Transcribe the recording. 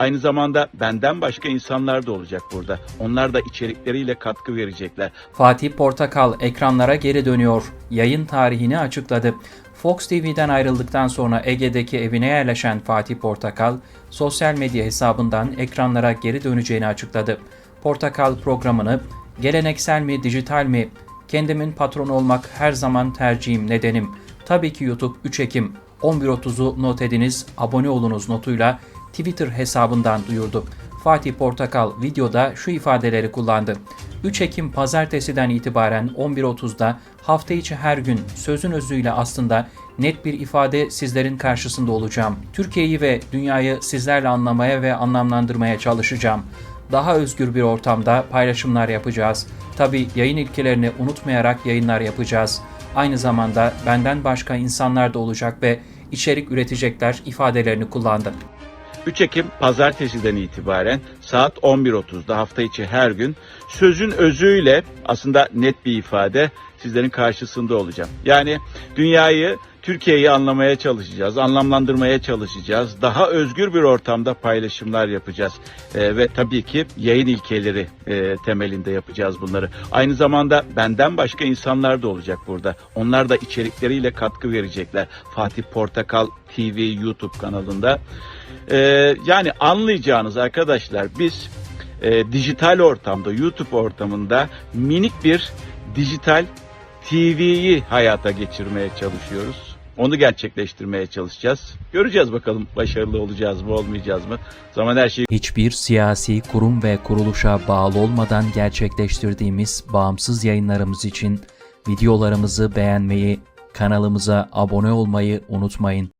Aynı zamanda benden başka insanlar da olacak burada. Onlar da içerikleriyle katkı verecekler. Fatih Portakal ekranlara geri dönüyor. Yayın tarihini açıkladı. Fox TV'den ayrıldıktan sonra Ege'deki evine yerleşen Fatih Portakal, sosyal medya hesabından ekranlara geri döneceğini açıkladı. Portakal programını geleneksel mi, dijital mi, kendimin patronu olmak her zaman tercihim, nedenim. Tabii ki YouTube 3 Ekim 11.30'u not ediniz, abone olunuz notuyla Twitter hesabından duyurdu. Fatih Portakal videoda şu ifadeleri kullandı. 3 Ekim pazartesiden itibaren 11.30'da hafta içi her gün sözün özüyle aslında net bir ifade sizlerin karşısında olacağım. Türkiye'yi ve dünyayı sizlerle anlamaya ve anlamlandırmaya çalışacağım. Daha özgür bir ortamda paylaşımlar yapacağız. Tabi yayın ilkelerini unutmayarak yayınlar yapacağız. Aynı zamanda benden başka insanlar da olacak ve içerik üretecekler ifadelerini kullandı. 3 Ekim pazartesiden itibaren saat 11.30'da hafta içi her gün sözün özüyle aslında net bir ifade sizlerin karşısında olacağım. Yani dünyayı, Türkiye'yi anlamaya çalışacağız, anlamlandırmaya çalışacağız. Daha özgür bir ortamda paylaşımlar yapacağız. Ee, ve tabii ki yayın ilkeleri e, temelinde yapacağız bunları. Aynı zamanda benden başka insanlar da olacak burada. Onlar da içerikleriyle katkı verecekler. Fatih Portakal TV YouTube kanalında. Ee, yani anlayacağınız arkadaşlar biz e, dijital ortamda YouTube ortamında minik bir dijital TV'yi hayata geçirmeye çalışıyoruz. Onu gerçekleştirmeye çalışacağız. Göreceğiz bakalım başarılı olacağız mı olmayacağız mı. Zaman her şey Hiçbir siyasi kurum ve kuruluşa bağlı olmadan gerçekleştirdiğimiz bağımsız yayınlarımız için videolarımızı beğenmeyi, kanalımıza abone olmayı unutmayın.